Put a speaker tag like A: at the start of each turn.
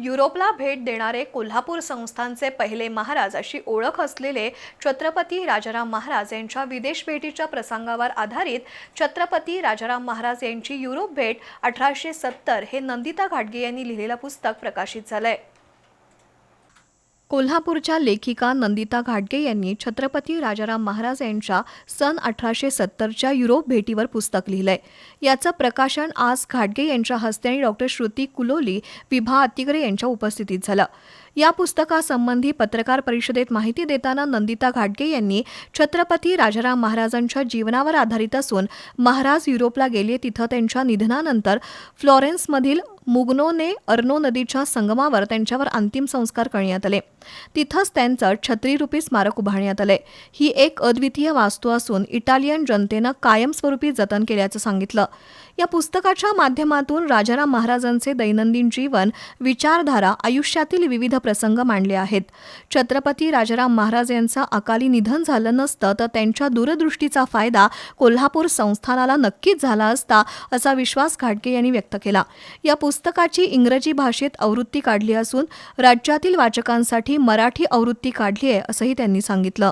A: युरोपला भेट देणारे कोल्हापूर संस्थानचे पहिले महाराज अशी ओळख असलेले छत्रपती राजाराम महाराज यांच्या विदेश भेटीच्या प्रसंगावर आधारित छत्रपती राजाराम महाराज यांची युरोप भेट अठराशे सत्तर हे नंदिता घाटगे यांनी लिहिलेलं पुस्तक प्रकाशित झालंय. कोल्हापूरच्या लेखिका नंदिता घाटगे यांनी छत्रपती राजाराम महाराज यांच्या सन अठराशे सत्तरच्या युरोप भेटीवर पुस्तक लिहिलंय. याचं प्रकाशन आज घाटगे यांच्या हस्ते आणि डॉक्टर श्रुती कुलोली विभा अत्तिगरे यांच्या उपस्थितीत झालं. या पुस्तकासंबंधी पत्रकार परिषदेत माहिती देताना नंदिता घाटगे यांनी छत्रपती राजाराम महाराजांच्या जीवनावर आधारित असून महाराज युरोपला गेले तिथं त्यांच्या निधनानंतर फ्लॉरेन्समधील मुग्नोने अर्नो नदीच्या संगमावर त्यांच्यावर अंतिम संस्कार करण्यात आले. तिथंच त्यांचं छत्रीरूपी स्मारक उभारण्यात आलंय ही एक अद्वितीय वास्तू असून इटालियन जनतेनं कायमस्वरूपी जतन केल्याचं सांगितलं. या पुस्तकाच्या माध्यमातून राजाराम महाराजांचे दैनंदिन जीवन विचारधारा आयुष्यातील विविध प्रसंग मांडले आहेत. छत्रपती राजाराम महाराज यांचं अकाली निधन झालं नसतं तर त्यांच्या दूरदृष्टीचा फायदा कोल्हापूर संस्थानाला नक्कीच झाला असता असा विश्वास घाटगे यांनी व्यक्त केला. या पुस्तकाची इंग्रजी भाषेत आवृत्ती काढली असून राज्यातील वाचकांसाठी मराठी आवृत्ती काढली आहे असंही त्यांनी सांगितलं.